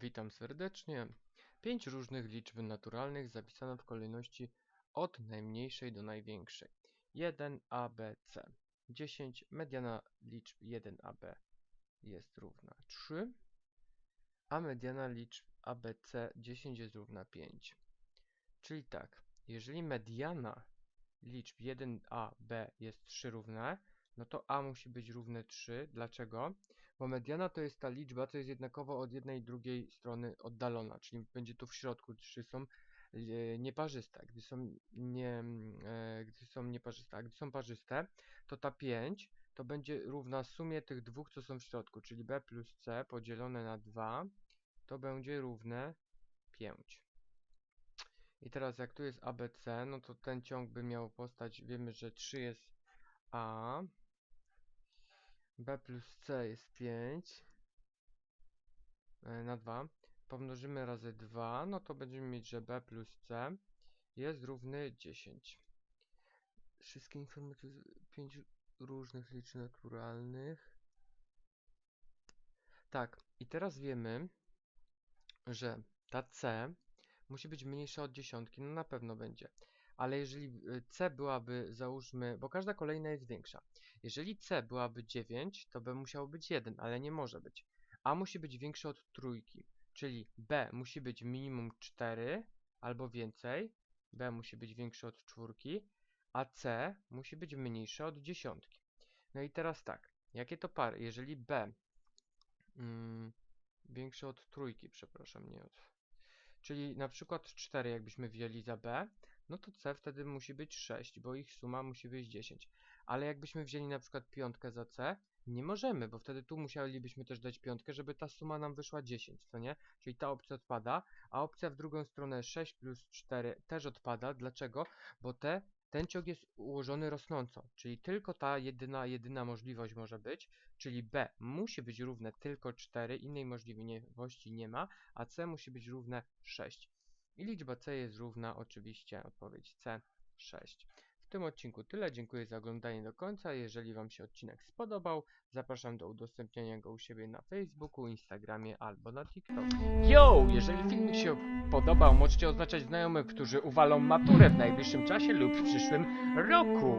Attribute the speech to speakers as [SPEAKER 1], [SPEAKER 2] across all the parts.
[SPEAKER 1] Witam serdecznie. Pięć różnych liczb naturalnych zapisano w kolejności od najmniejszej do największej. 1 a, b, c. 10. Mediana liczb 1ab jest równa 3, a mediana liczb a, b, c 10 jest równa 5. Czyli tak, jeżeli mediana liczb 1a, b jest 3 równe, no to a musi być równe 3. Dlaczego? Bo mediana to jest ta liczba, co jest jednakowo od jednej i drugiej strony oddalona, czyli będzie tu w środku, trzy są e, nieparzyste. Gdy są, nie, e, gdy są nieparzyste, a gdy są parzyste, to ta 5 to będzie równa sumie tych dwóch, co są w środku, czyli b plus c podzielone na 2 to będzie równe 5. I teraz jak tu jest ABC, no to ten ciąg by miał postać, wiemy, że 3 jest A, b plus c jest 5 e, na 2. Pomnożymy razy 2, no to będziemy mieć, że b plus c jest równy 10. Wszystkie informacje z 5 różnych liczb naturalnych. Tak, i teraz wiemy, że ta c musi być mniejsza od dziesiątki, no na pewno będzie. Ale jeżeli y, c byłaby, załóżmy, bo każda kolejna jest większa. Jeżeli c byłaby 9, to b musiało być 1, ale nie może być. a musi być większe od trójki, czyli b musi być minimum 4 albo więcej, b musi być większe od czwórki, a c musi być mniejsze od dziesiątki. No i teraz tak, jakie to pary? Jeżeli b mm, większe od trójki, przepraszam, nie od... Czyli na przykład 4 jakbyśmy wzięli za b, no to c wtedy musi być 6, bo ich suma musi być 10. Ale jakbyśmy wzięli na przykład piątkę za c, nie możemy, bo wtedy tu musielibyśmy też dać piątkę, żeby ta suma nam wyszła 10, co nie? Czyli ta opcja odpada, a opcja w drugą stronę 6 plus 4 też odpada. Dlaczego? Bo te, ten ciąg jest ułożony rosnąco, czyli tylko ta jedyna, jedyna możliwość może być, czyli b musi być równe tylko 4, innej możliwości nie ma, a c musi być równe 6. I liczba c jest równa oczywiście odpowiedź c 6. W tym odcinku tyle. Dziękuję za oglądanie do końca. Jeżeli Wam się odcinek spodobał, zapraszam do udostępniania go u siebie na Facebooku, Instagramie albo na TikToku. Yo! Jeżeli filmik się podobał, możecie oznaczać znajomych, którzy uwalą maturę w najbliższym czasie lub w przyszłym roku.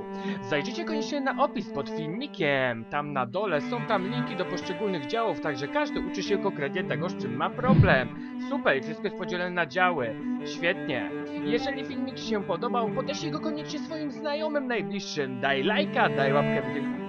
[SPEAKER 1] Zajrzyjcie koniecznie na opis pod filmikiem. Tam na dole są tam linki do poszczególnych działów, także każdy uczy się konkretnie tego, z czym ma problem. Super, wszystko jest podzielone na działy. Świetnie. Jeżeli filmik Ci się podobał, podeślij go koniecznie swoim znajomym najbliższym. Daj lajka, daj łapkę w- w